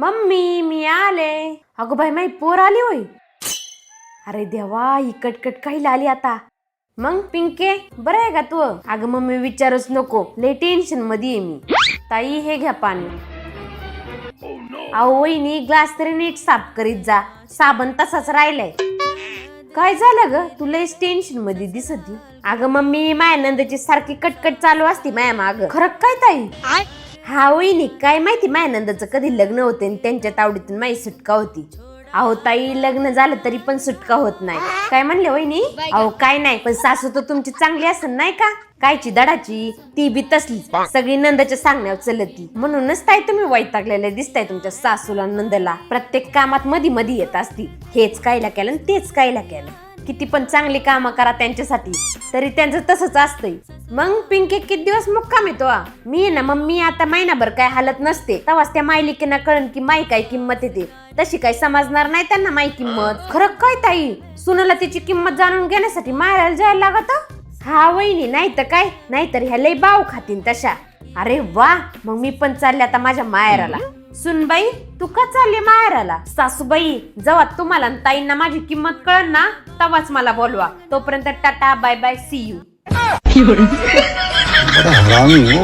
Mummy मी आले. अगं by my पोर आली होय. अरे देवा ही कटकट काही आली आता? मग पिंके बरं आहे का तू? अगं मम्मी विचारूच नको. लय टेन्शनमध्ये आहे मी. ताई हे घ्या पाणी. अहो वहिनी ग्लास तरी नीट साफ करीत जा. साबण तसाच राहिलाय. काय झालं ग? तुला टेन्शनमध्ये दिसत. अगं मम्मी माया नंदाची सारखी कटकट चालू असते माया माग. खरं काय ताई? हा वहिनी काय माहिती माया नंदाचं कधी लग्न होते आणि त्यांच्या तावडीतून माझी सुटका होती. अहो ताई लग्न झालं तरी पण सुटका होत नाही. काय म्हणले वहिनी? अहो काय नाही पण सासू तर तुमची चांगली असेल नाही का? कायची दडाची? ती बी तसली. सगळी नंदाच्या सांगण्यावर चलती. म्हणूनच ताई तुम्ही वैतागलेले दिसताय तुमच्या सासूला नंदला. प्रत्येक कामात मधी मधी येत असती. हेच कायला केलं आणि तेच कायला केलं. किती पण चांगली कामं करा त्यांच्यासाठी. तरी त्यांचं तसंच असतंय. मग पिंकी किती दिवस मुक्काम येतो आ? मी ना मग मी आता महिनाभर काय हालत नसते. तेव्हाच त्या मायलिकेना कळण की माई काय किंमत येते तशी काय समजणार नाही त्यांना माई किंमत. खरं काय ताई? सुनाला तिची किंमत जाणून घेण्यासाठी मारायला जायला लागत? हा वहिनी नाही तर काय? नाहीतर ह्या लई बाव खातीन तशा. अरे वा मग मी पण चालले आता माझ्या मायराला. सुनबाई तू का चालली माहेराला सासूबाई जेव्हा तुम्हाला आणि ताईंना माझी किंमत कळन ना तेव्हाच मला बोलवा. तोपर्यंत tata bye bye see you কি করে হারামি ও।